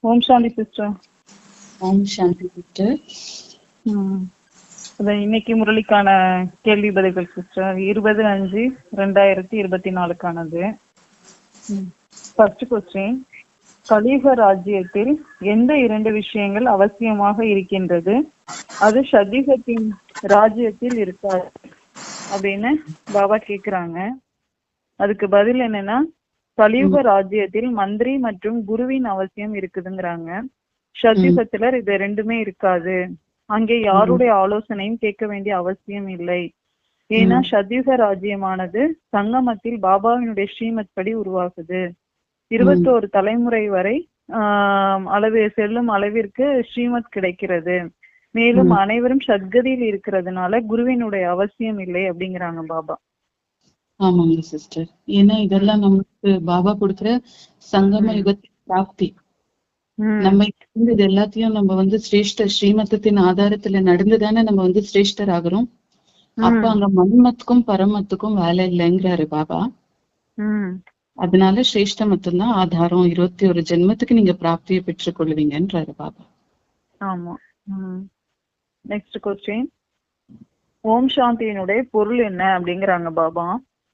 ஓம் Shanti sister. Om Shanti sister. இன்னைக்கு முரளிக்கான கேள்வி பதில்கள் சிஸ்டர். இருபது அஞ்சு ரெண்டாயிரத்தி இருபத்தி நாலுக்கானது. ஃபர்ஸ்ட் கொஸ்டின் கலியுக ராஜ்யத்தில் எந்த இரண்டு விஷயங்கள் அவசியமாக இருக்கின்றது? அது சதிகத்தின் ராஜ்யத்தில் இருக்காது. அப்படின்னு பாபா கேக்குறாங்க. அதுக்கு பதில் என்னன்னா கலியுக ராஜ்யத்தில் மந்திரி மற்றும் குருவின் அவசியம் இருக்குதுங்கிறாங்க. சத்தியுகத்துல இது ரெண்டுமே இருக்காது. அங்கே யாருடைய ஆலோசனையும் கேட்க வேண்டிய அவசியம் இல்லை. ஏன்னா சத்யுக ராஜ்யமானது சங்கமத்தில் பாபாவினுடைய ஸ்ரீமத் படி உருவாகுது. இருபத்தோரு தலைமுறை வரை ஆஹ் அளவு செல்லும் அளவிற்கு ஸ்ரீமத் கிடைக்கிறது. மேலும் அனைவரும் சத்கதியில் இருக்கிறதுனால குருவினுடைய அவசியம் இல்லை அப்படிங்கிறாங்க பாபா. ஆமாங்க சிஸ்டர் ஏன்னா இதெல்லாம் நமக்கு பாபா கொடுக்கிற சங்கம யுகத்தின் பிராப்தி. நம்ம இது எல்லாத்தையும் நம்ம வந்து சிரேஷ்ட ஸ்ரீமத்தத்தின் ஆதாரத்துல நடந்துதானே நம்ம வந்து சிரேஷ்டர் ஆகுறோம். அப்ப அங்க மன்மத்துக்கும் பரமத்துக்கும் வேலை இல்லைங்கிறாரு பாபா. அதனால சிரேஷ்ட மட்டும்தான் ஆதாரம். இருபத்தி ஒரு ஜென்மத்துக்கு நீங்க பிராப்தியை பெற்றுக் கொள்வீங்கன்றாரு பாபா. ஆமா. நெக்ஸ்ட் கொஸ்டின் ஓம் சாந்தியினுடைய பொருள் என்ன அப்படிங்கிறாங்க பாபா.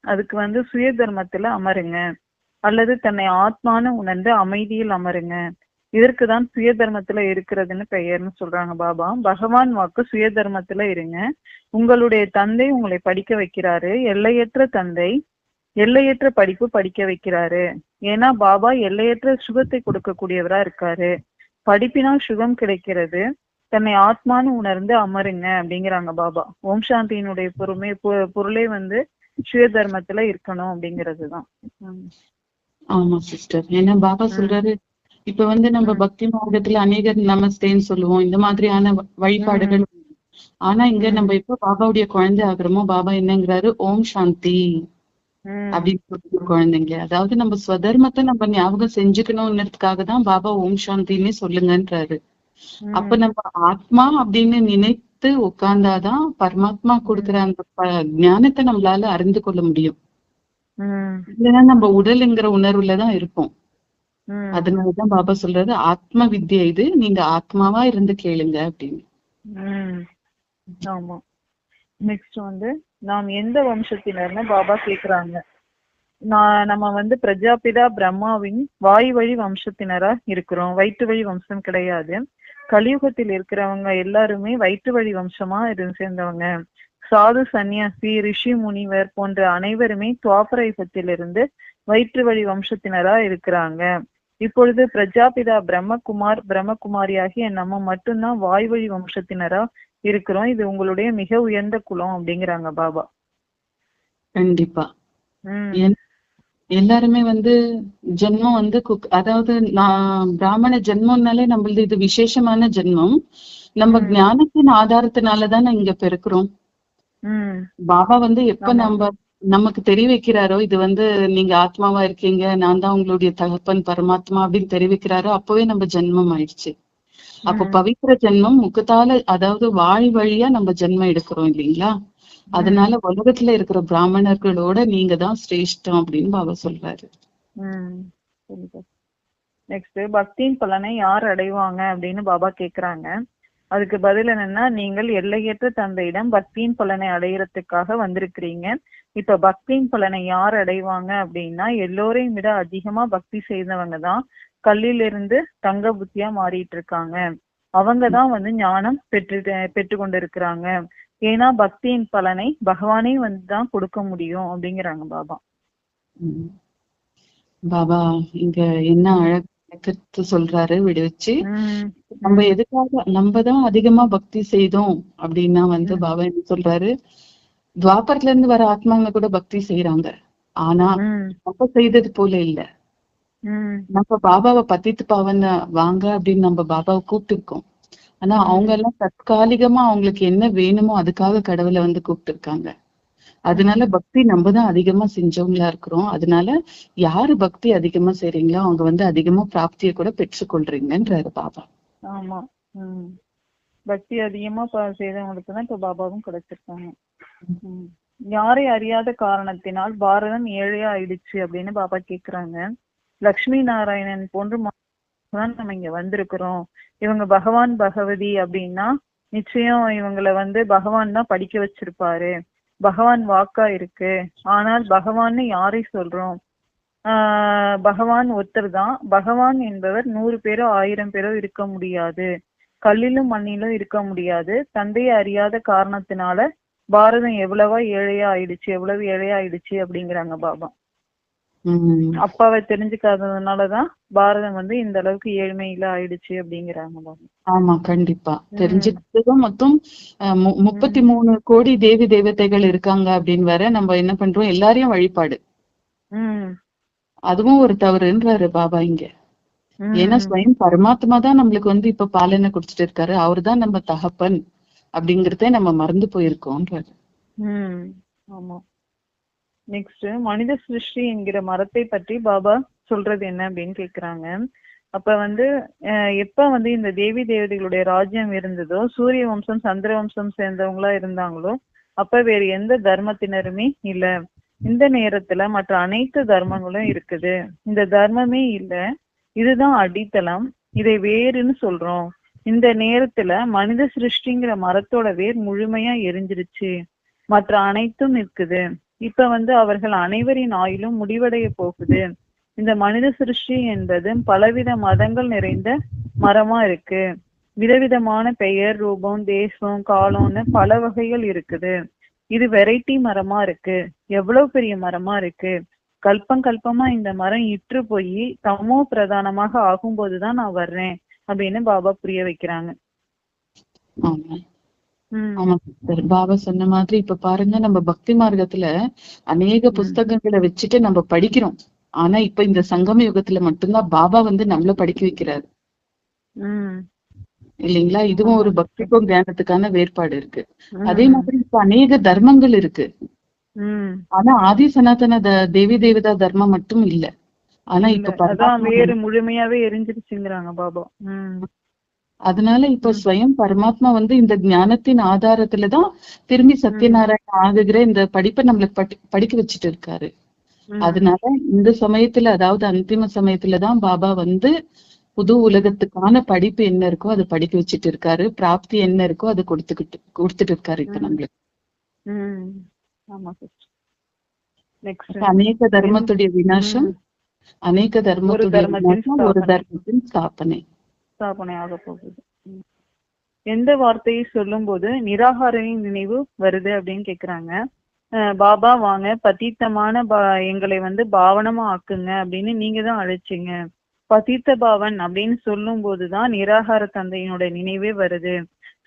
அதுக்கு வந்து சுய தர்மத்துல அமருங்க. அல்லது தன்னை ஆத்மான உணர்ந்து அமைதியில் அமருங்க. இதற்கு தான் சுய தர்மத்துல இருக்கிறதுன்னு பெயர்னு சொல்றாங்க பாபா. பகவான் வாக்கு சுய தர்மத்துல இருங்க. உங்களுடைய தந்தை உங்களை படிக்க வைக்கிறாரு. எல்லையற்ற தந்தை எல்லையற்ற படிப்பு படிக்க வைக்கிறாரு. ஏன்னா பாபா எல்லையற்ற சுகத்தை கொடுக்கக்கூடியவரா இருக்காரு. படிப்பினால் சுகம் கிடைக்கிறது. தன்னை ஆத்மானு உணர்ந்து அமருங்க அப்படிங்கிறாங்க பாபா. ஓம் சாந்தியினுடைய பொறுமை பொ- பொருளே வந்து சுய தர்மத்துல இருக்கணும் அப்படிங்கிறது தான் ஆமா சிஸ்டர் ஏன்னா பாபா சொல்றாரு இப்ப வந்து நம்ம பக்தி மார்க்கத்துல அநேகர் நமஸ்தேன்னு சொல்லுவோம். இந்த மாதிரியான வழிபாடுகள் ஆனா இங்க நம்ம இப்ப பாபாவுடைய குழந்தை ஆகுறோமோ பாபா என்னங்கிறாரு ஓம் சாந்தி அப்படின்னு சொல்லிட்டு குழந்தைங்க. அதாவது நம்ம ஸ்வதர்மத்தை நம்ம ஞாபகம் செஞ்சுக்கணும்ன்றதுக்காக தான் பாபா ஓம் சாந்தின்னு சொல்லுங்கன்றாரு. அப்ப நம்ம ஆத்மா அப்படின்னு நினைத்து உட்கார்ந்தாதான் பரமாத்மா கொடுக்கிற அந்த ஞானத்தை நம்மளால அறிந்து கொள்ள முடியும். இல்லைன்னா நம்ம உடலுங்கிற உணர்வுலதான் இருப்போம். அதனாலதான் பாபா சொல்றாரு ஆத்ம வித்யா இது நீங்க ஆத்மாவா இருந்து கேளுங்க அப்படின்னு. ஆமா. நெக்ஸ்ட் வந்து நாம் எந்த வம்சத்தினர்னு பாபா கேக்குறாங்க. நான் நம்ம வந்து பிரஜாபிதா பிரம்மாவின் வாய் வழி வம்சத்தினரா இருக்கிறோம். வயிற்று வழி வம்சம் கிடையாது. கலியுகத்தில் இருக்கிறவங்க எல்லாருமே வயிற்று வழி வம்சமா இருந்து சேர்ந்தவங்க. சாது சந்நியாசி ரிஷி முனிவர் போன்ற அனைவருமே துவாபர யுகத்திலிருந்து வயிற்று வழி வம்சத்தினரா இருக்கிறாங்க. இப்பொழுது பிரஜாபிதா பிரம்மகுமார் பிரம்மகுமாரியாகிய நம்ம மட்டும்தான் வாய் வழி வம்சத்தினரா இருக்கிறோம். இது உங்களுடைய மிக உயர்ந்த குலம் அப்படிங்கிறாங்க பாபா. கண்டிப்பா. எல்லாருமே வந்து ஜென்மம் வந்து குக்- அதாவது நான் பிராமண ஜென்மம்னாலே நம்மளது இது விசேஷமான ஜென்மம். நம்ம ஞானத்தின் ஆதாரத்தினாலதான் இங்க பிறக்கிறோம். பாபா வந்து எப்ப நம்ம நமக்கு தெரிய வைக்கிறாரோ இது வந்து நீங்க ஆத்மாவா இருக்கீங்க நான் தான் உங்களுடைய தகப்பன் பரமாத்மா அப்படின்னு தெரிவிக்கிறாரோ அப்பவே நம்ம ஜென்மம் ஆயிடுச்சு. அப்ப பவித்திர ஜென்மம் முகத்தால அதாவது வாய் வழியா நம்ம ஜென்மம் எடுக்கிறோம் இல்லைங்களா? அதனால உலகத்துல இருக்கிற பிராமணர்களோட நீங்க தான் சிரேஷ்டம் அப்படின்னு பாபா சொல்றாரு. நெக்ஸ்ட் பக்தியின் பலனை யார் அடைவாங்க அப்படின்னு பாபா கேக்குறாங்க. அதுக்கு பதில் என்னன்னா நீங்கள் எல்லையற்ற தந்தையிடம் பக்தியின் பலனை அடையறதுக்காக வந்திருக்கிறீங்க. இப்ப பக்தியின் பலனை யார் அடைவாங்க அப்படின்னா எல்லோரையும் விட அதிகமா பக்தி செய்தவங்க தான் கல்லிலிருந்து தங்க புத்தியா மாறிட்டு இருக்காங்க. அவங்க தான் வந்து ஞானம் பெற்று பெற்று கொண்டு இருக்கிறாங்க ஏன்னா பக்தியின் பலனை பகவானே வந்து தான் கொடுக்க முடியும் அப்படிங்கிறாங்க பாபா. பாபா இங்க என்ன அழகு சொல்றாரு விடுவிச்சு. நம்ம எதுக்காக நம்ம தான் அதிகமா பக்தி செய்தோம் அப்படின்னா வந்து பாபா என்ன சொல்றாரு? துவாபரத்துல இருந்து வர ஆத்மாங்க கூட பக்தி செய்யறாங்க ஆனா நம்ம செய்தது போல இல்ல. நம்ம பாபாவை பத்தித்து பாவன் வாங்க அப்படின்னு நம்ம பாபாவை கூப்பிட்டு இருக்கோம் ஆனா அவங்க எல்லாம் தற்காலிகமா அவங்களுக்கு என்ன வேணுமோ அதுக்காக கடவுளை வந்து கூப்பிட்டு இருக்காங்க அதனால பக்தி நம்ம தான் அதிகமா செஞ்சவங்களா இருக்கிறோம். அதனால யாரு பக்தி அதிகமா செய்றீங்களோ அவங்க வந்து அதிகமா பிராப்தியை கூட பெற்றுக்கொள்றீங்கன்றாரு பாபா. ஆமா. உம் பக்தி அதிகமா செய்தவங்களுக்கு தான் இப்ப பாபாவும் கிடைச்சிருக்காங்க. யாரை அறியாத காரணத்தினால் பாரதம் ஏழையா ஆயிடுச்சு அப்படின்னு பாபா கேக்குறாங்க. லக்ஷ்மி நாராயணன் போன்று தான் நம்ம இங்க வந்திருக்கிறோம். இவங்க பகவான் பகவதி அப்படின்னா நிச்சயம் இவங்களை வந்து பகவான் தான் படிக்க வச்சிருப்பாரு. பகவான் வாக்கா இருக்கு. ஆனால் பகவான்னு யாரை சொல்றோம்? ஆஹ் பகவான் ஒருத்தர் தான். பகவான் என்பவர் நூறு பேரோ ஆயிரம் பேரோ இருக்க முடியாது. கல்லிலும் மண்ணிலும் இருக்க முடியாது. தந்தையை அறியாத காரணத்தினால பாரதம் எவ்வளவா ஏழையா ஆயிடுச்சு எவ்வளவு ஏழையா ஆயிடுச்சு அப்படிங்கிறாங்க பாபா. அப்பாவை தெரிஞ்சுக்காததுனாலதான் பாரதம் வந்து இந்த அளவுக்கு ஏழ்மையில ஆயிடுச்சு அப்படிங்கிறாங்க பாபா ஆமா கண்டிப்பா. தெரிஞ்சுக்கிட்டதும் மொத்தம் முப்பத்தி மூணு கோடி தேவி தேவதைகள் இருக்காங்க அப்படின்னு வேற நம்ம என்ன பண்றோம்? எல்லாரையும் வழிபாடு. அதுவும் ஒரு தவறுன்றாரு பாபா இங்க. ஏன்னா ஸ்வயம் பரமாத்மா தான் நம்மளுக்கு வந்து இப்ப பாலனை குடிச்சிட்டு இருக்காரு. அவர்தான் நம்ம தகப்பன் அப்படிங்கறத நம்ம மறந்து போயிருக்கோன்றாரு ம். ஆமா. நெக்ஸ்ட் மனித சிருஷ்டி என்கிற மரத்தை பற்றி பாபா சொல்றது என்ன அப்படின்னு கேக்குறாங்க. அப்ப வந்து அஹ், எப்ப வந்து இந்த தேவி தேவதைகளுடைய ராஜ்யம் இருந்ததோ சூரிய வம்சம் சந்திர வம்சம் சேர்ந்தவங்களா இருந்தாங்களோ அப்ப வேறு எந்த தர்மத்தினருமே இல்ல. இந்த நேரத்துல மற்ற அனைத்து தர்மங்களும் இருக்குது. இந்த தர்மமே இல்ல. இதுதான் அடித்தளம். இதை வேறுன்னு சொல்றோம். இந்த நேரத்துல மனித சிருஷ்டிங்கிற மரத்தோட வேர் முழுமையா எரிஞ்சிருச்சு. மற்ற அனைத்தும் இருக்குது இப்ப வந்து அவர்கள் அனைவரின் ஆயிலும் முடிவடைய போகுது. இந்த மனித சிருஷ்டி என்பது பலவித மதங்கள் நிறைந்த மரமா இருக்கு. விதவிதமான பெயர் ரூபம் தேசம் காலம்னு பல வகைகள் இருக்குது. இது வெரைட்டி மரமா இருக்கு. எவ்வளவு பெரிய மரமா இருக்கு? கல்பம் கல்பமா இந்த மரம் இற்று போய் தமோ பிரதானமாக ஆகும்போதுதான் நான் வர்றேன் அப்படின்னு பாபா புரிய வைக்கிறாங்க. ஆமா. பாபா சொன்ன மாதிரி இப்ப பாருங்க நம்ம பக்தி மார்க்கத்துல அநேக புஸ்தகங்களை வச்சுட்டு நம்ம படிக்கிறோம். ஆனா இப்ப இந்த சங்கம யுகத்துல மட்டும்தான் பாபா வந்து நம்மள படிக்க வைக்கிறாரு. இல்லைங்களா? இதுவும் ஒரு பக்திக்கும் ஞானத்துக்கான வேறுபாடு இருக்கு. அதே மாதிரி இப்ப அநேக தர்மங்கள் இருக்கு. ஆனா ஆதி சனாதன தேவி தேவதா தர்மம் மட்டும் இல்ல. ஆனா இப்ப வேறு முழுமையாவே எரிஞ்சிருச்சுங்கிறாங்க பாபா. அதனால இப்ப ஸ்வயம் பரமாத்மா வந்து இந்த ஞானத்தின் ஆதாரத்துலதான் திரும்பி சத்யநாராயண ஆகுகிற இந்த படிப்பை நம்மளுக்கு படி படிக்க வச்சுட்டு இருக்காரு. அதனால இந்த சமயத்துல அதாவது அந்திம சமயத்துலதான் பாபா வந்து புது உலகத்துக்கான படிப்பு என்ன இருக்கோ அதை படிக்க வச்சுட்டு இருக்காரு. பிராப்தி என்ன இருக்கோ அதை கொடுத்துக்கிட்டு கொடுத்துட்டு இருக்காரு இப்ப நம்மளுக்கு. அநேக தர்மத்துடைய விநாசம் அநேக தர்மத்துடைய ஒரு. தர்மத்தின் ஸ்தாபனை. ஸ்தாபனை ஆக போகுது. எந்த வார்த்தையை சொல்லும் போது நிராகாரனின் நினைவு வருது அப்படின்னு கேக்குறாங்க. பாபா வாங்க. பதீத்தமான பா எங்களை வந்து பாவனமா ஆக்குங்க அப்படின்னு நீங்க தான் அழைச்சிங்க. பதித்த பாவன் அப்படின்னு சொல்லும் போதுதான் நிராகார தந்தையினோட நினைவே வருது.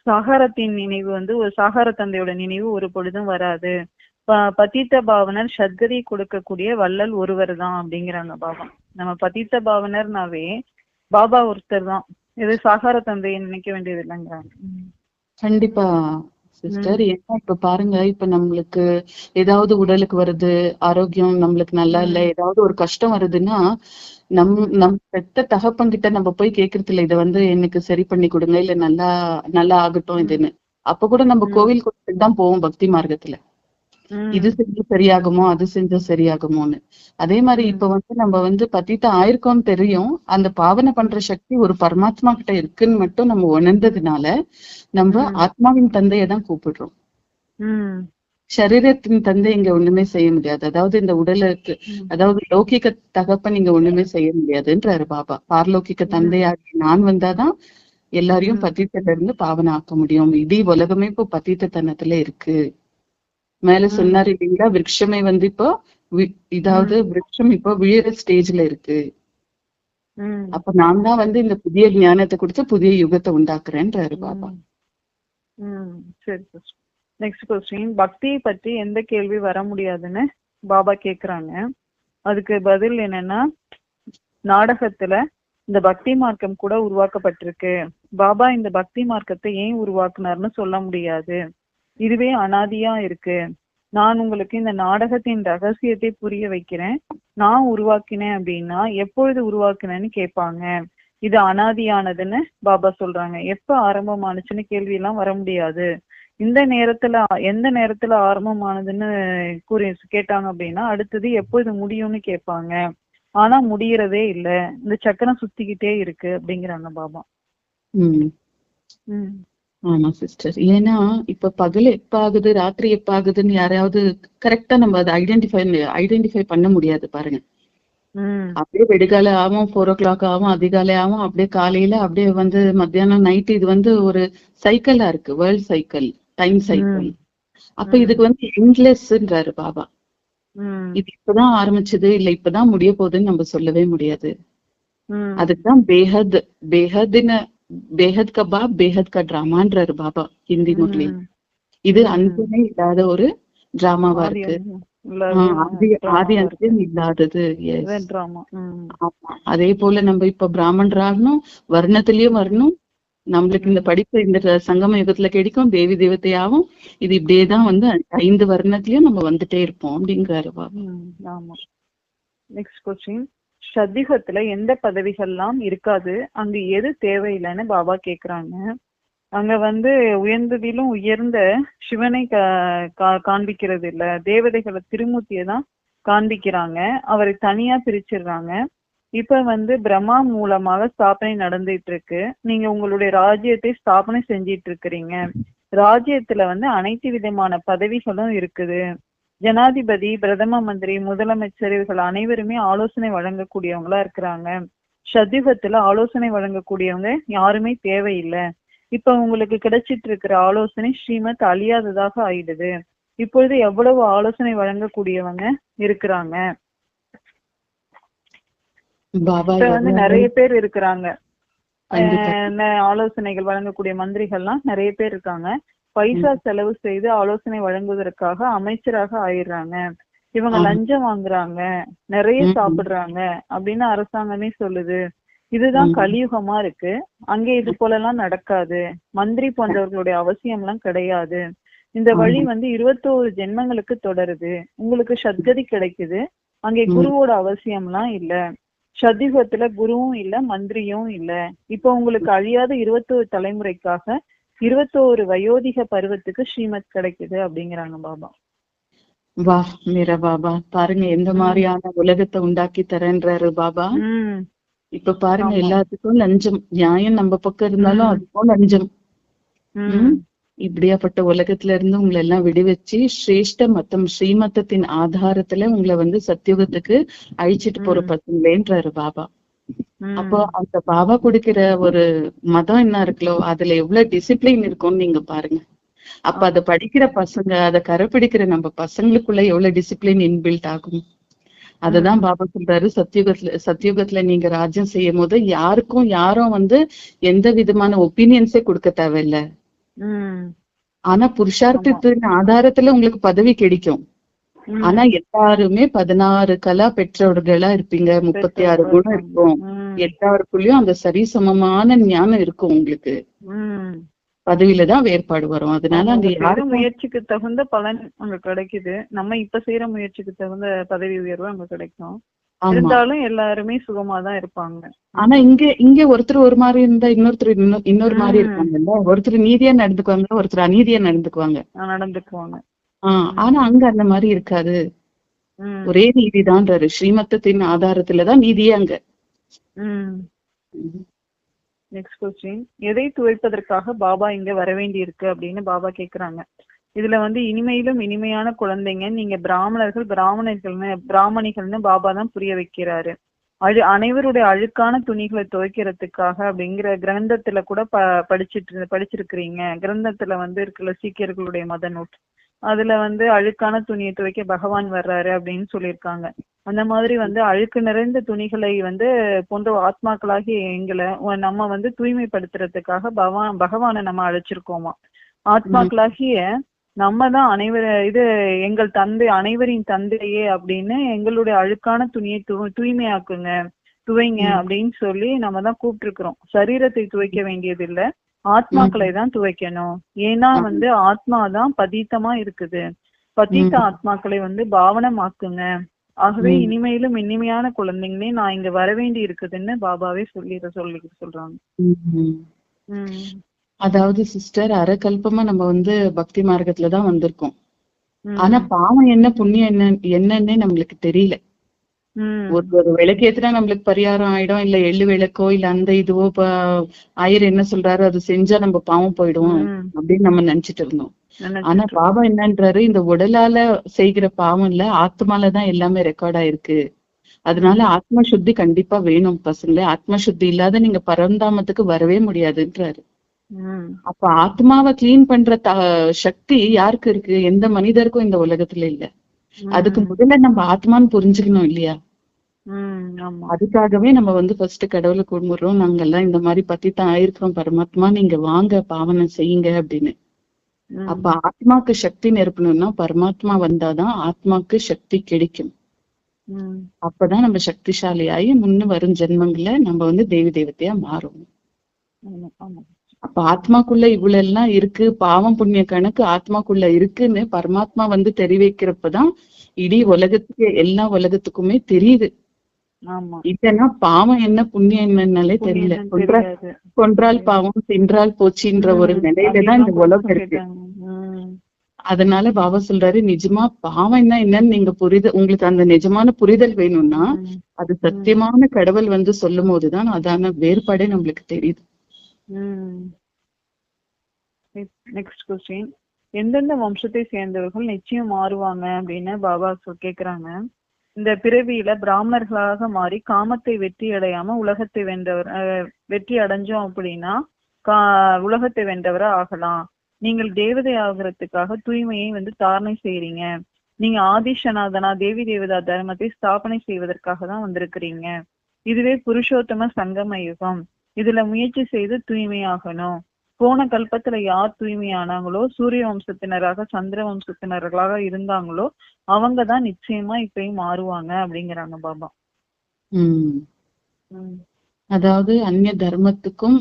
சாகாரத்தின் நினைவு வந்து ஒரு சாகார தந்தையோட நினைவு ஒரு பொழுதும் வராது. பதித்த பாவனர் சத்கதி கொடுக்கக்கூடிய வள்ளல் ஒருவர் தான் அப்படிங்கிறாங்க பாபா. நம்ம பதித்த பாவனர்னாவே பாபா ஒருத்தர் தான். இது சாகார தந்தையை நினைக்க வேண்டியது இல்லைங்கிறாங்க உம். கண்டிப்பா சிஸ்டர் ஏன்னா இப்ப பாருங்க இப்ப நம்மளுக்கு ஏதாவது உடலுக்கு வருது ஆரோக்கியம் நம்மளுக்கு நல்லா இல்ல ஏதாவது ஒரு கஷ்டம் வருதுன்னா நம் நம் பெத்த தகப்பன்கிட்ட நம்ம போய் கேக்குறது இல்ல இதை வந்து எனக்கு சரி பண்ணி கொடுங்க இல்ல நல்லா நல்லா ஆகட்டும் இதுன்னு. அப்ப கூட நம்ம கோவில் தான் போவோம் பக்தி மார்க்கத்துல. இது செஞ்சு சரியாகுமோ அது செஞ்சா சரியாகுமோன்னு. அதே மாதிரி இப்ப வந்து நம்ம வந்து பத்தித்த ஆயிருக்கோம்னு தெரியும். அந்த பாவனை பண்ற சக்தி ஒரு பரமாத்மா கிட்ட இருக்குன்னு மட்டும் நம்ம உணர்ந்ததுனால நம்ம ஆத்மாவின் தந்தையை தான் கூப்பிடுறோம். சரீரத்தின் தந்தை இங்க ஒண்ணுமே செய்ய முடியாது. அதாவது இந்த உடலுக்கு அதாவது லௌகிக தகப்பன் இங்க ஒண்ணுமே செய்ய முடியாதுன்றாரு பாபா. பார்லௌகிக தந்தையாகி நான் வந்தாதான் எல்லாரையும் பத்தித்தல இருந்து பாவனை ஆக்க முடியும். இடி உலகமே இப்போ பத்தித்தனத்துல இருக்கு. மேல சொன்னாரு இல்லைங்களா? விருட்சமே வந்து இப்போ இதாவது விருட்சம் இப்போ விழுற ஸ்டேஜ்ல இருக்கு. அப்ப நான் தான் வந்து இந்த புதிய ஞானத்தை கொடுத்து புதிய யுகத்தை உண்டாக்குறேன்றாரு பாபா. சரி நெக்ஸ்ட் கொஸ்டின் பக்தியை பற்றி எந்த கேள்வி வர முடியாதுன்னு பாபா கேக்குறாங்க. அதுக்கு பதில் என்னன்னா நாடகத்துல இந்த பக்தி மார்க்கம் கூட உருவாக்கப்பட்டிருக்கு. பாபா இந்த பக்தி மார்க்கத்தை ஏன் உருவாக்குனார்னு சொல்ல முடியாது. இதுவே அனாதியா இருக்கு. நான் உங்களுக்கு இந்த நாடகத்தின் ரகசியத்தை புரிய வைக்கிறேன். நான் உருவாக்கினேன் அப்படின்னா எப்பொழுது உருவாக்குனேன்னு கேட்பாங்க. இது அனாதியானதுன்னு பாபா சொல்றாங்க. எப்ப ஆரம்பமானுச்சுன்னு கேள்வி எல்லாம் வர முடியாது. இந்த நேரத்துல எந்த நேரத்துல ஆரம்பமானதுன்னு கூறி கேட்டாங்க அப்படின்னா அடுத்தது எப்பொழுது முடியும்னு கேட்பாங்க. ஆனா முடியறதே இல்ல. இந்த சக்கரம் சுத்திக்கிட்டே இருக்கு அப்படிங்கிறாங்க பாபா. ம். ம். ஆமா சிஸ்டர் ஏன்னா இப்ப பகல் எப்ப ஆகுது ராத்திரி எப்ப ஆகுதுன்னு யாராவது கரெக்டா நம்ம அதை ஐடென்டிஃபை ஐடென்டிஃபை பண்ண முடியாது பாருங்க. அப்படியே வெடிகாலை ஆகும் ஃபோர் ஓ கிளாக் ஆகும் அதிகாலை ஆகும் அப்படியே காலையில அப்படியே வந்து மத்தியானம் நைட் இது வந்து ஒரு சைக்கிளா இருக்கு வேர்ல்ட் சைக்கிள் டைம் சைக்கிள் அப்ப இதுக்கு வந்து எண்ட்லெஸ்ன்றாரு பாபா. இது இப்பதான் ஆரம்பிச்சது இல்ல இப்பதான் முடிய போகுதுன்னு நம்ம சொல்லவே முடியாது. அதுக்குதான் பேஹத் பேஹத்னு பேஹத் கா பாப் பேஹத் கா டிராமான்றாரு பாபா ஹிந்தி முரளி ம். இது அந்தமே இல்லாத ஒரு டிராமாவா இருக்கு. ஆதி அந்தம் இல்லாதது அதே போல நம்ம இப்ப பிராமணர் ஆகணும் வர்ணத்திலயும் வரணும். நம்மளுக்கு இந்த படிப்பு இந்த சங்கம யுகத்துல கிடைக்கும் தேவி தேவதையாவும் இது இப்படியேதான் வந்து ஐந்து வர்ணத்திலயும் நம்ம வந்துட்டே இருப்போம் அப்படிங்கிறாரு பாபா. நெக்ஸ்ட் கொஸ்டின் சத்திகத்துல எந்த பதவிகள்லாம் இருக்காது. அங்கு எது தேவையில்லைன்னு பாபா கேக்குறாங்க. அங்க வந்து உயர்ந்ததிலும் உயர்ந்த சிவனை கா- கா- காண்பிக்கிறது இல்ல தேவதைகளை திருமூர்த்தியை தான் காண்பிக்கிறாங்க. அவரை தனியா பிரிச்சிடுறாங்க. இப்ப வந்து பிரம்மா மூலமாக ஸ்தாபனை நடந்துட்டு இருக்கு நீங்க உங்களுடைய ராஜ்யத்தை ஸ்தாபனை செஞ்சிட்டு இருக்கிறீங்க ராஜ்யத்துல வந்து அனைத்து விதமான பதவிகளும் இருக்குது. ஜனாதிபதி பிரதம மந்திரி முதலமைச்சர் இவர்கள் அனைவருமே ஆலோசனை வழங்கக்கூடியவங்களா இருக்கிறாங்க. சத்தியுகத்துல ஆலோசனை வழங்கக்கூடியவங்க யாருமே தேவையில்லை. இப்ப உங்களுக்கு கிடைச்சிட்டு இருக்கிற ஆலோசனை ஸ்ரீமத் அழியாததாக ஆயிடுது. இப்பொழுது எவ்வளவு ஆலோசனை வழங்கக்கூடியவங்க இருக்கிறாங்க? வந்து நிறைய பேர் இருக்கிறாங்க. ஆலோசனைகள் வழங்கக்கூடிய மந்திரிகள்லாம் நிறைய பேர் இருக்காங்க. பைசா செலவு செய்து ஆலோசனை வழங்குவதற்காக அமைச்சராக ஆயிடுறாங்க. இவங்க. லஞ்சம் வாங்குறாங்க. நிறைய. சாப்பிடுறாங்க அப்படின்னு அரசாங்கமே சொல்லுது. இதுதான். கலியுகமா இருக்கு. அங்கே இது போலலாம் நடக்காது. மந்திரி போன்றவர்களுடைய அவசியம் எல்லாம் கிடையாது. இந்த வழி. வந்து இருபத்தோரு ஜென்மங்களுக்கு தொடருது. உங்களுக்கு சத்கதி கிடைக்குது. அங்கே. குருவோட அவசியம்லாம் இல்ல. சத்தியுகத்துல குருவும் இல்ல மந்திரியும் இல்ல. இப்ப உங்களுக்கு அழியாத இருபத்தோரு தலைமுறைக்காக இருபத்தோரு வயோதிக பருவத்துக்கு ஸ்ரீமத் கிடைக்குது அப்படிங்கிறாங்க பாபா. வா மீரா பாபா. பாருங்க எந்த மாதிரியான உலகத்தை உண்டாக்கி தரேன்றாரு பாபா. இப்ப பாருங்க. எல்லாத்துக்கும் லஞ்சம் நியாயம் நம்ம பக்கம் இருந்தாலும். அதுக்கும் லஞ்சம் இப்படியாப்பட்ட உலகத்துல இருந்து உங்களை எல்லாம் விடுவிச்சு சிரேஷ்ட மத்தம் ஸ்ரீமத்தத்தின் ஆதாரத்துல உங்களை வந்து சத்தியுகத்துக்கு அழிச்சிட்டு போற. பசங்களேன்றாரு பாபா. அப்போ அந்த பாபா கொடுக்கிற ஒரு மதம் என்ன இருக்குல்லோ அதுல எவ்வளவு டிசிப்ளின் இருக்கும்னு நீங்க பாருங்க. அப்ப அத படிக்கிற பசங்க அத கரைப்பிடிக்கிற நம்ம பசங்களுக்குள்ள எவ்வளவு டிசிப்ளின் இன்பில்ட் ஆகும். அததான் பாபா சொல்றாரு சத்தியுகத்துல சத்தியுகத்துல நீங்க ராஜ்யம் செய்யும் போது யாருக்கும் யாரும் வந்து எந்த விதமான ஒப்பீனியன்ஸே கொடுக்க தேவையில்ல. ஆனா புருஷார்த்தத்தின் ஆதாரத்துல உங்களுக்கு பதவி கிடைக்கும். ஆனா எல்லாருமே பதினாறு கலா பெற்றவர்களா இருப்பீங்க. முப்பத்தி ஆறு குணம் இருக்கும். எல்லாருக்குள்ளயும் அந்த சரிசமமான ஞானம் இருக்கும் உங்களுக்கு. உம் பதவியில தான் வேறுபாடு வரும். அதனால செய்யற யாருக்கும் முயற்சிக்கு தகுந்த பலன் அங்க கிடைக்குது. நம்ம இப்ப செய்யற முயற்சிக்கு தகுந்த பதவி உயர்வு அங்க கிடைக்கும். இருந்தாலும் எல்லாருமே சுகமா தான் இருப்பாங்க. ஆனா இங்க இங்க ஒருத்தர் ஒரு மாதிரி இருந்தா இன்னொருத்தர் இன்னொ- இன்னொரு மாதிரி. இருப்பாங்கல்ல. ஒருத்தர் நீதியா நடந்துக்குவாங்க ஒருத்தர் அநீதியா நடந்துக்குவாங்க. நடந்துக்குவாங்க. ஆனா அங்க அந்த மாதிரி இருக்காது. ஒரே நீதிதான்றாரு. ஸ்ரீமத்தத்தின் ஆதாரத்துலதான் நீதியே அங்க. நெக்ஸ்ட் கொஸ்டின் எதை துவைப்பதற்காக பாபா இங்க வர வேண்டி இருக்கு அப்படின்னு பாபா கேக்குறாங்க. இதுல வந்து இனிமையிலும் இனிமையான குழந்தைங்க நீங்க பிராமணர்கள் பிராமணர்கள்னு பிராமணிகள்னு பாபா தான் புரிய வைக்கிறாரு. அழு அனைவருடைய அழுக்கான துணிகளை துவைக்கிறதுக்காக அப்படிங்கிற கிரந்தத்துல கூட ப படிச்சிட்டு படிச்சிருக்கிறீங்க. கிரந்தத்துல வந்து இருக்குல்ல சீக்கியர்களுடைய மத நோட். அதுல வந்து அழுக்கான துணியை துவைக்க பகவான் வர்றாரு அப்படின்னு சொல்லியிருக்காங்க. அந்த மாதிரி வந்து அழுக்கு நிறைந்த துணிகளை வந்து போன்ற ஆத்மாக்களாகி எங்களை நம்ம வந்து தூய்மைப்படுத்துறதுக்காக பகவான் பகவானை நம்ம அழைச்சிருக்கோமா? ஆத்மாக்களாகிய நம்ம தான் அனைவர் இது எங்கள் தந்தை அனைவரின் தந்தையே அப்படின்னு எங்களுடைய அழுக்கான துணியை தூ தூய்மையாக்குங்க துவைங்க. அப்படின்னு சொல்லி நம்ம தான் கூப்பிட்டுருக்கிறோம். சரீரத்தை துவைக்க வேண்டியது இல்ல ஆத்மாக்களை தான் துவைக்கணும். ஏன்னா. வந்து ஆத்மா தான் பதீத்தமா இருக்குது. பதீத்த. ஆத்மாக்களை வந்து பாவனமாக்குங்க. ஆகவே. இனிமையிலும் இனிமையான குழந்தைங்களே நான் இங்க வர வேண்டி இருக்குதுன்னு பாபாவே சொல்லி சொல்லி சொல்றாங்க. அதாவது சிஸ்டர் அரைக்கல்பமா நம்ம வந்து பக்தி மார்க்கத்துல தான் வந்திருக்கோம். ஆனா பாவம் என்ன புண்ணியம் என்ன என்னன்னே நம்மளுக்கு தெரியல. ஒரு ஒரு விளக்கு ஏத்துனா நம்மளுக்கு பரிகாரம் ஆயிடும். இல்ல எள்ளு விளக்கோ இல்ல அந்த இதுவோ இப்ப ஐயர் என்ன சொல்றாரு அது செஞ்சா நம்ம பாவம் போயிடுவோம் ம். அப்படின்னு நம்ம நினைச்சிட்டு இருந்தோம். ஆனா பாபா என்னன்றாரு இந்த உடலால செய்கிற பாவம் இல்ல ஆத்மால தான் எல்லாமே ரெக்கார்ட் ஆயிருக்கு. அதனால ஆத்ம சுத்தி கண்டிப்பா வேணும் பசங்களே. ஆத்ம சுத்தி இல்லாத நீங்க பரந்தாமத்துக்கு வரவே முடியாதுன்றாரு. அப்ப ஆத்மாவை கிளீன் பண்ற த சக்தி யாருக்கு இருக்கு? எந்த மனிதருக்கும் இந்த உலகத்துல இல்ல. அதுக்கு முதல்ல நம்ம ஆத்மான்னு புரிஞ்சுக்கணும் இல்லையா? அதுக்காகவே நம்ம வந்து ஃபர்ஸ்ட் கடவுளை கும்பிடுறோம். நாங்கெல்லாம் இந்த மாதிரி பத்தி தான் ஆயிருக்கிறோம் பரமாத்மா நீங்க வாங்க பாவனை செய்யுங்க அப்படின்னு. அப்ப ஆத்மாக்கு சக்தி நிரப்பணும்னா பரமாத்மா வந்தாதான் ஆத்மாக்கு சக்தி கிடைக்கும். அப்பதான் நம்ம சக்திசாலியாகி முன்ன வரும் ஜென்மங்கள்ல நம்ம வந்து தேவி ஆமா ஆமா. அப்ப ஆத்மாக்குள்ள இவ்வளவு எல்லாம் இருக்கு. பாவம் புண்ணிய கணக்கு ஆத்மாக்குள்ள இருக்குன்னு பரமாத்மா வந்து தெரிவிக்கிறப்பதான் இடீ உலகத்துக்கு எல்லா உலகத்துக்குமே தெரியுது. இல்லைன்னா பாவம் என்ன புண்ணியம் என்னன்னாலே தெரியல. கொன்றால் பாவம் தின்றால் போச்சுன்ற ஒரு நிலையில தான் இந்த உலகம் இருக்கு. அதனால பாபா சொல்றாரு நிஜமா பாவம் என்ன என்னன்னு நீங்க புரிதல் உங்களுக்கு அந்த நிஜமான புரிதல் வேணும்னா அது சத்தியமான கடவுள் வந்து சொல்லும் போதுதான் அதான வேறுபாடே நம்மளுக்கு தெரியுது. நெக்ஸ்ட் கொஸ்டின் எந்தெந்த வம்சத்தை சேர்ந்தவர்கள் நிச்சயம் மாறுவாங்க? அப்படின்னு பாபா கேக்குறாங்க. இந்த பிறவியில பிராமணர்களாக மாறி காமத்தை வெற்றி அடையாம உலகத்தை வென்றவர் வெற்றி அடைஞ்சோம் அப்படின்னா கா உலகத்தை வென்றவரா ஆகலாம். நீங்கள் தேவதை ஆகிறதுக்காக தூய்மையை வந்து தாரணை செய்யறீங்க நீங்க ஆதிஷநாதனா தேவி தேவதா தர்மத்தை ஸ்தாபனை செய்வதற்காக தான் வந்திருக்கிறீங்க. இதுவே புருஷோத்தம சங்கம யுகம். இதுல முயற்சி செய்து தூய்மையாகணும். போன கல்பத்துல யார் தூய்மையானாங்களோ சூரிய வம்சத்தினராக சந்திர வம்சத்தினர்களாக இருந்தாங்களோ அவங்க தான் நிச்சயமா இப்பயும் மாறுவாங்க அப்படிங்கிறாங்க பாபா. அதாவது அந்நிய தர்மத்துக்கும்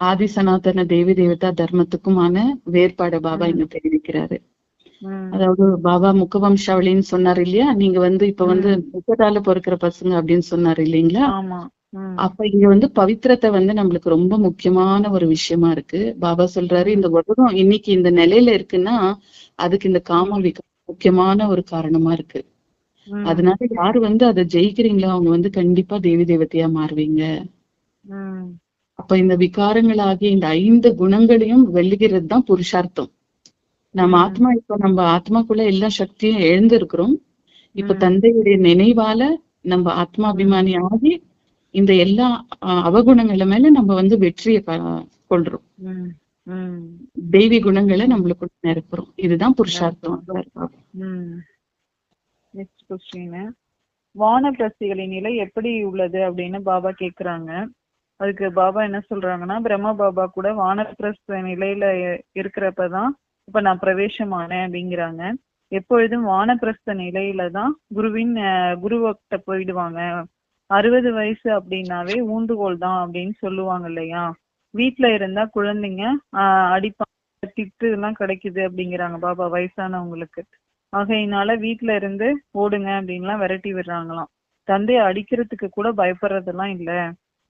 ஆதி சனாதன தேவி தேவதா தர்மத்துக்குமான வேறுபாடு பாபா இங்க தெரிவிக்கிறாரு. அதாவது பாபா முகவம்சாவளின்னு சொன்னாரு இல்லையா? நீங்க வந்து இப்ப வந்து முப்பதால பொறுக்கிற பசங்க அப்படின்னு சொன்னாரு இல்லைங்களா? ஆமா. அப்ப இங்க வந்து பவித்திரத்தை வந்து நம்மளுக்கு ரொம்ப முக்கியமான ஒரு விஷயமா இருக்கு. பாபா சொல்றாரு இந்த உலகம் இன்னைக்கு இந்த நிலையில இருக்குன்னா அதுக்கு இந்த காம முக்கியமான ஒரு காரணமா இருக்கு. அதனால யாரு வந்து அதை ஜெயிக்கிறீங்களோ அவங்க வந்து கண்டிப்பா தேவி தேவதையா மாறுவீங்க. அப்ப இந்த விகாரங்களாகிய இந்த ஐந்து குணங்களையும் வெல்லுகிறது தான் புருஷார்த்தம். நம்ம ஆத்மா இப்ப நம்ம ஆத்மாக்குள்ள எல்லா சக்தியும் எழுந்திருக்கிறோம். இப்ப தந்தையுடைய நினைவால நம்ம ஆத்மாபிமானி ஆகி இந்த எல்லா அவகுணங்கள மேல நம்ம வந்து வெற்றியை கொள்றோம். தெய்வீ குணங்களை நம்மளுக்குள்ள நிரப்புறோம். இதுதான் புருஷார்த்தம். நெக்ஸ்ட் கொஸ்டின் வானப்பிரஸ்திகளின் நிலை எப்படி உள்ளது அப்படின்னு பாபா கேக்குறாங்க. அதுக்கு பாபா என்ன சொல்றாங்கன்னா பிரம்ம பாபா கூட வானப்பிரஸ்த நிலையில இருக்கிறப்பதான் இப்ப நான் பிரவேசமானேன் அப்படிங்கிறாங்க. எப்பொழுதும் வானப்பிரஸ்த நிலையில தான் குருவின் குருவக்கிட்ட போயிடுவாங்க. அறுபது வயசு அப்படின்னாவே ஊண்டுகோல் தான் அப்படின்னு சொல்லுவாங்க இல்லையா? வீட்டுல இருந்தா குழந்தைங்க ஆஹ் அடிப்பாங்க திட்டு எல்லாம் கிடைக்குது அப்படிங்கிறாங்க பாபா வயசானவங்களுக்கு. ஆகையினால வீட்டுல இருந்து ஓடுங்க அப்படின்லாம் விரட்டி விடுறாங்களாம். தந்தையை அடிக்கிறதுக்கு கூட பயப்படுறதெல்லாம் இல்ல.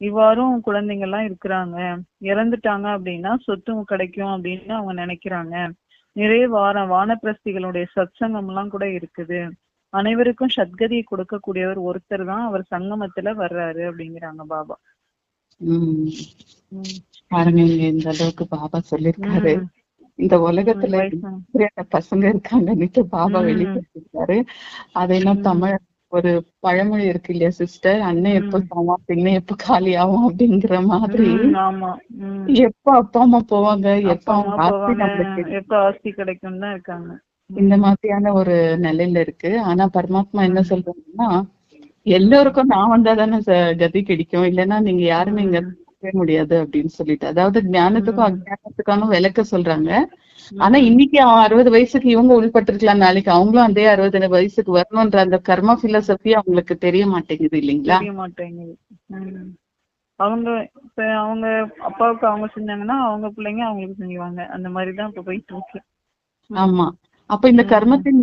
இவ்வாறும் குழந்தைங்க எல்லாம் இருக்கிறாங்க. இறந்துட்டாங்க அப்படின்னா சொத்தும் கிடைக்கும் அப்படின்னு அவங்க நினைக்கிறாங்க. நிறைய வார வானப்பிரஸ்திகளுடைய சத்சங்கம் எல்லாம் கூட இருக்குது. அனைவருக்கும் சத்கதியை கொடுக்கக்கூடியவர் ஒருத்தர் தான் அவர் சங்கமத்துல வர்றாரு அப்படிங்கிறாங்க பாபா. பாருங்க இங்க இந்த அளவுக்கு பாபா சொல்லிருக்காரு. இந்த உலகத்துல பசங்க இருக்காங்கன்னுட்டு பாபா ம். வெளிப்படுத்திருக்காரு அது என்ன தமிழ் ஒரு பழமொழி இருக்கு இல்லையா சிஸ்டர் அண்ணன் எப்ப சாமா பின்ன எப்ப காலி ஆகும் அப்படிங்கிற மாதிரி. எப்ப அப்பா அம்மா போவாங்க? எப்ப அவங்க ஆஸ்தி நம்மளுக்கு எப்ப ஆஸ்தி கிடைக்கும் தான் இருக்காங்க. இந்த மாதிரியான ஒரு நிலையில இருக்கு. ஆனா பரமாத்மா என்ன சொல்றாங்கன்னா எல்லோருக்கும் நான் வந்தா தானே கதி கிடைக்கும். இல்லைன்னா நீங்க யாருமே இங்க முடியாது அப்படின்னு சொல்லிட்டு. அதாவது ஞானத்துக்கும் அஜ்ஞானத்துக்கான விளக்க சொல்றாங்க. ஆனா இன்னைக்கு அறுபது வயசுக்கு இவங்க உள்பட்டிருக்கலாம் நாளைக்கு. அவங்களும் அதே அறுபது வயசுக்கு வரணும்ன்ற அந்த கர்மா பிலசபி அவங்களுக்கு தெரிய மாட்டேங்குது இல்லைங்களா? தெரிய மாட்டேங்குது. அவங்க இப்ப அவங்க அப்பாவுக்கு அவங்க செஞ்சாங்கன்னா அவங்க பிள்ளைங்க அவங்களுக்கு செஞ்சுவாங்க அந்த மாதிரி தான் இப்ப போயிட்டு இருக்கு. ஆமா. அப்ப இந்த கர்மத்தின்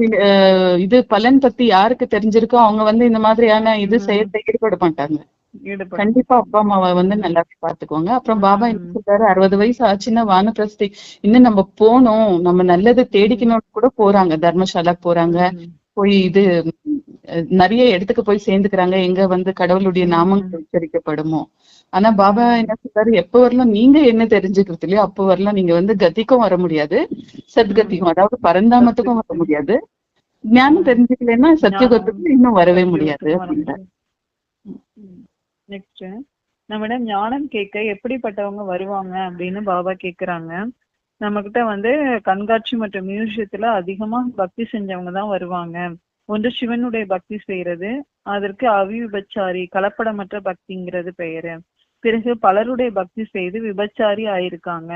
இது பலன் பத்தி யாருக்கு தெரிஞ்சிருக்கோ அவங்க வந்து இந்த மாதிரியான இது செய்ய ஈடுபட மாட்டாங்க. கண்டிப்பா அப்பா அம்மாவை வந்து நல்லா பாத்துக்கோங்க. அப்புறம் பாபா என்ன சொல்றாரு? அறுபது வயசு ஆச்சுன்னா வானப்பிரஸ்தி. இன்னும் நம்ம போனோம் நம்ம நல்லது தேடிக்கணும்னு கூட போறாங்க. தர்மசாலா போறாங்க. போய் இது நிறைய இடத்துக்கு போய் சேர்ந்துக்கிறாங்க. எங்க வந்து கடவுளுடைய நாமங்கள் உச்சரிக்கப்படுமோ? ஆனா பாபா என்ன சொல்றாரு எப்ப வரலாம் நீங்க என்ன தெரிஞ்சுக்கிறது இல்லையோ அப்ப வரலாம் நீங்க வந்து கதிக்கும் வர முடியாது. சத்கதிக்கும் அதாவது பரந்தாமத்துக்கும் வர முடியாது. ஞானம் தெரிஞ்சுக்கலைன்னா சத்தியுகத்துக்கு இன்னும் வரவே முடியாது. நெக்ஸ்ட் நம்மிடம் ஞானம் கேட்க எப்படிப்பட்டவங்க வருவாங்க அப்படின்னு பாபா கேக்குறாங்க. நம்ம கிட்ட வந்து கண்காட்சி மற்றும் மியூசியத்துல அதிகமா பக்தி செஞ்சவங்க தான் வருவாங்க. ஒன்று சிவனுடைய பக்தி செய்யறது அதற்கு அவிவிபச்சாரி கலப்படமற்ற பக்திங்கிறது பெயரு. பிறகு பலருடைய பக்தி செய்து விபச்சாரி ஆயிருக்காங்க.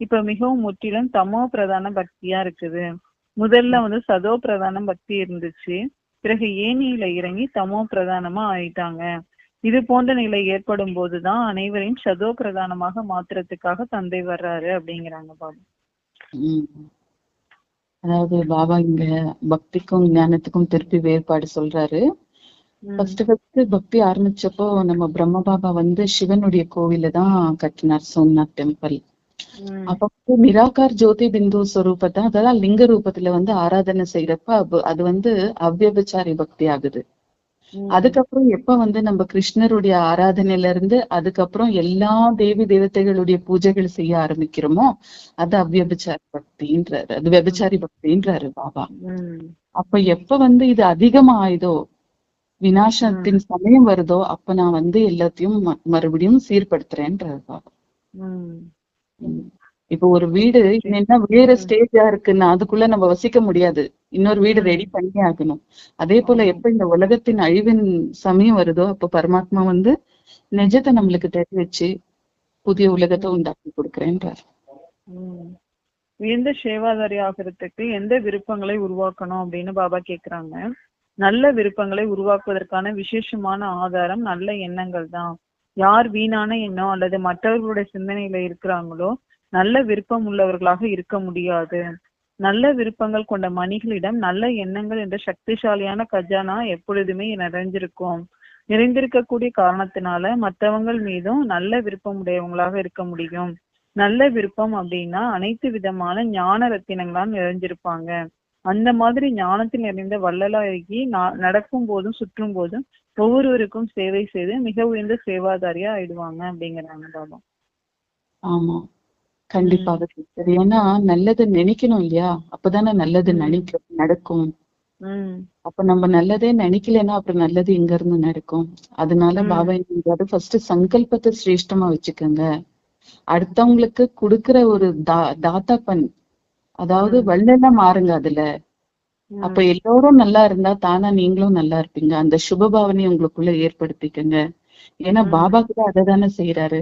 இப்ப மிகவும் முற்றிலும் தமோ பிரதான பக்தியா இருக்குது. முதல்ல வந்து சதோ பிரதான பக்தி இருந்துச்சு. பிறகு ஏனியில இறங்கி தமோ பிரதானமா ஆயிட்டாங்க. இது போன்ற நிலை ஏற்படும் போதுதான் அனைவரையும் சதோ பிரதானமாக மாத்துறதுக்காக தந்தை வர்றாரு அப்படிங்கிறாங்க பாபா. உம் அதாவது பாபா இங்க பக்திக்கும் ஞானத்துக்கும் திருப்பி வேறுபாடு சொல்றாரு. ஃபர்ஸ்ட் ஃபர்ஸ்ட் பக்தி ஆரம்பிச்சப்போ நம்ம பிரம்ம பாபா வந்து சிவனுடைய கோவில தான் கட்டினார் சோம்நாத் டெம்பிள் அப்ப வந்து நிராகார் ஜோதி பிந்து ஸ்வரூபத்தை அதாவது லிங்க ரூபத்துல வந்து ஆராதனை செய்யறப்ப அது- வந்து அவ்யபச்சாரி பக்தி ஆகுது. அதுக்கப்புறம் எப்ப வந்து நம்ம கிருஷ்ணருடைய ஆராதனையில இருந்து அதுக்கப்புறம் எல்லா தேவி தேவதைகளுடைய பூஜைகள் செய்ய ஆரம்பிக்கிறோமோ அது அவ்யபச்சாரி பக்தின்றாரு. அது விபச்சாரி பக்தின்றாரு பாபா. அப்ப எப்ப வந்து இது அதிகமா ஆயுதோ விநாசத்தின் சமயம் வருதோ அப்ப நான் வந்து எல்லாத்தையும் மறுபடியும் சீர்படுத்துறேன்றாரு. இப்ப ஒரு வீடு என்ன வேற ஸ்டேஜா இருக்குன்னா அதுக்குள்ள நம்ம வசிக்க முடியாது. இன்னொரு வீடு ரெடி பண்ணி ஆகணும். அதே போல எப்ப இந்த உலகத்தின் அழிவின் சமயம் வருதோ அப்ப பரமாத்மா வந்து நிஜத்தை நம்மளுக்கு தெரிய வச்சு புதிய உலகத்தை உண்டாக்கி கொடுக்குறேன்றார். உயர்ந்த சேவாதாரி ஆகிறதுக்கு எந்த விருப்பங்களை உருவாக்கணும் அப்படின்னு பாபா கேக்குறாங்க. நல்ல விருப்பங்களை உருவாக்குவதற்கான விசேஷமான ஆதாரம் நல்ல எண்ணங்கள் தான். யார் வீணான எண்ணம் அல்லது மற்றவர்களுடைய சிந்தனையில இருக்கிறாங்களோ நல்ல விருப்பம் உள்ளவர்களாக இருக்க முடியாது. நல்ல விருப்பங்கள் கொண்ட மணிகளிடம் நல்ல எண்ணங்கள் என்ற சக்திசாலியான கஜானா எப்பொழுதுமே நிறைஞ்சிருக்கும். நிறைந்திருக்கக்கூடிய காரணத்தினால மற்றவங்கள் மீதும் நல்ல விருப்பம் உடையவங்களாக இருக்க முடியும். நல்ல விருப்பம் அப்படின்னா அனைத்து விதமான ஞான ரத்தினங்களால் நிறைஞ்சிருப்பாங்க. அந்த மாதிரி ஞானத்தில் நிறைந்த வள்ளலாகி நடக்கும் போதும் சுற்றும் போதும் ஒவ்வொருவருக்கும் சேவை செய்து மிக உயர்ந்த சேவாதாரியா ஆயிடுவாங்க அப்படிங்கிறாங்க பாபா. ஆமா. கண்டிப்பாக. ஏன்னா நல்லது நினைக்கணும் இல்லையா? அப்பதானே நல்லது நினைக்க நடக்கும். அப்ப நம்ம நல்லதே நினைக்கலைன்னா அப்புறம் நல்லது எங்க இருந்து நடக்கும். அதனால பாபா ஃபர்ஸ்ட் சங்கல்பத்தை சிரேஷ்டமா வச்சுக்கோங்க. அடுத்தவங்களுக்கு கொடுக்கிற ஒரு தா தாத்தாப்பன் அதாவது வள்ளலா மாறுங்க அதுல. அப்ப எல்லோரும் நல்லா இருந்தா தானா நீங்களும் நல்லா இருப்பீங்க. அந்த சுபபாவனை உங்களுக்குள்ள ஏற்படுத்திக்கங்க. ஏன்னா பாபா கூட அதை தானே செய்யறாரு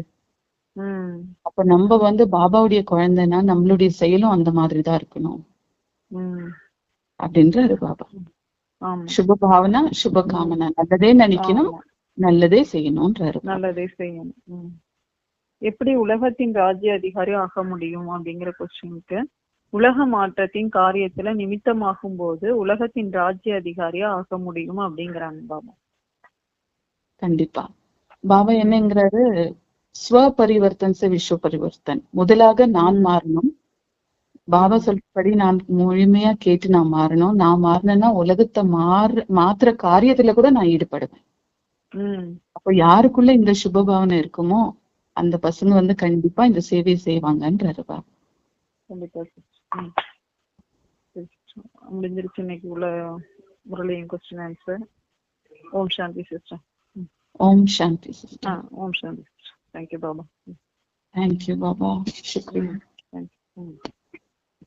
அப்ப நம்ம வந்து பாபாவுடைய குழந்தைன்னா நம்மளுடைய செயலும் அந்த மாதிரிதான் இருக்கணும். அப்படின்றாரு பாபா. சுப பாவனா சுப காமனா நல்லதே நினைக்கணும். நல்லதே செய்யணும்ன்றாரு. நல்லதே செய்யணும். எப்படி உலகத்தின் ராஜ்ய அதிகாரி ஆக முடியும் அப்படிங்கிற கொஸ்டினுக்கு உலக மாற்றத்தின் காரியத்துல நிமித்தமாகும் போது உலகத்தின் ராஜ்ய அதிகாரியா ஆக முடியும் அப்படிங்கிறாங்க பாபா. கண்டிப்பா. பாபா என்னங்கிறாரு? ஸ்வ பரிவர்த்தன் ச விஸ்வ பரிவர்த்தன் முதலாக நான் மாறணும். பாபா சொல்றபடி நான் முழுமையா கேட்டு நான் மாறணும். நான் மாறினேன்னா உலகத்தை மாற மாத்துற காரியத்துல கூட நான் ஈடுபடுவேன். அப்ப யாருக்குள்ள இந்த சுபபாவனை இருக்குமோ அந்த பசங்க வந்து கண்டிப்பா இந்த சேவையை செய்வாங்கன்றாரு பாபா. கண்டிப்பா sister. ம். சரி, sister. முடிஞ்சிருச்சு இன்னைக்கு உள்ள முரளியின் question answer Om Shanti sister Om Shanti ah Om Shanti sister thank you Baba thank you Baba சுக்ரியா